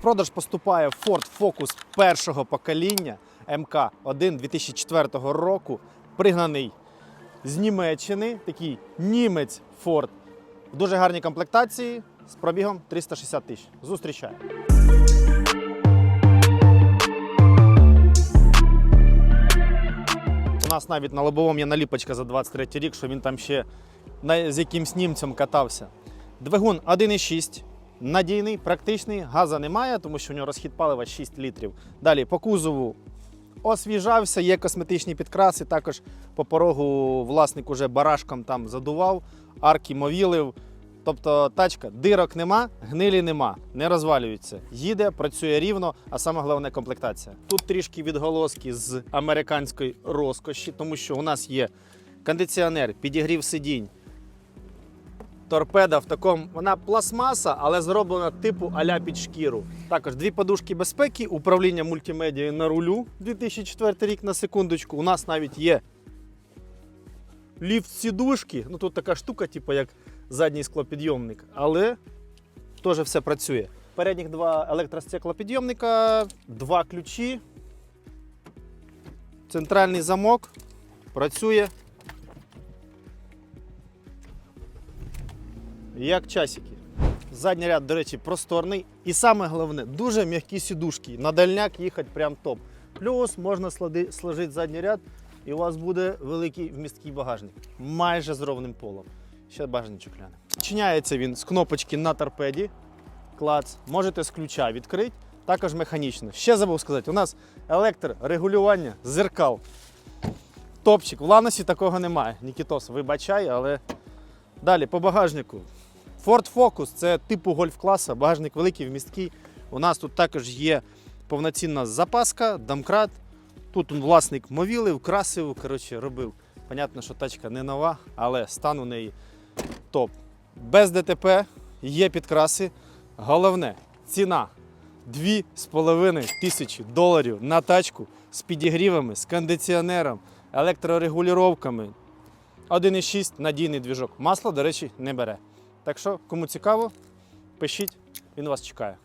продаж поступає Ford Focus першого покоління МК1 2004 року, пригнаний з Німеччини, такий німець Ford в дуже гарній комплектації з пробігом 360 тисяч. Зустрічаю. У нас навіть на лобовому є наліпочка за 23 рік, що він там ще з якимсь німцем катався. Двигун 1,6, надійний, практичний, газа немає, тому що у нього розхід палива 6 літрів. Далі по кузову освіжався, є косметичні підкраси. Також по порогу власник уже барашком там задував, арки мовілив. Тобто тачка, дирок нема, гнилі нема, не розвалюється. Їде, працює рівно, а саме головне комплектація. Тут трішки відголоски з американської розкоші, тому що у нас є кондиціонер, підігрів сидінь. Торпеда в такому, вона пластмаса, але зроблена типу аля під шкіру. Також дві подушки безпеки, управління мультимедією на рулю 2004 рік на секундочку. У нас навіть є ліфт сідушки. Ну тут така штука, типу як задній склопідйомник, але теж все працює. Передніх два електростеклопідйомника, два ключі, центральний замок працює. Як часики. Задній ряд, до речі, просторний. І саме головне, дуже м'які сідушки. На дальняк їхати прям топ. Плюс можна сложити задній ряд, і у вас буде великий вмісткий багажник. Майже з ровним полом. Ще багажничок гляне. Чиняється він з кнопочки на торпеді. Клац. Можете з ключа відкрити. Також механічно. Ще забув сказати, у нас електрорегулювання зеркал. Топчик. В Ланосі такого немає. Нікітос, вибачай, але Далі по багажнику. Ford Focus це типу гольф-класа, багажник великий, вмісткий. У нас тут також є повноцінна запаска, домкрат. Тут власник мовілив, красив, коротше, робив. Понятно, що тачка не нова, але стан у неї топ. Без ДТП є підкраси. Головне, ціна 2,5 тисячі доларів на тачку з підігрівами, з кондиціонером, електрорегулюваннями. 1,6 надійний двіжок. Масло, до речі, не бере. Так що, кому цікаво, пишіть, він вас чекає.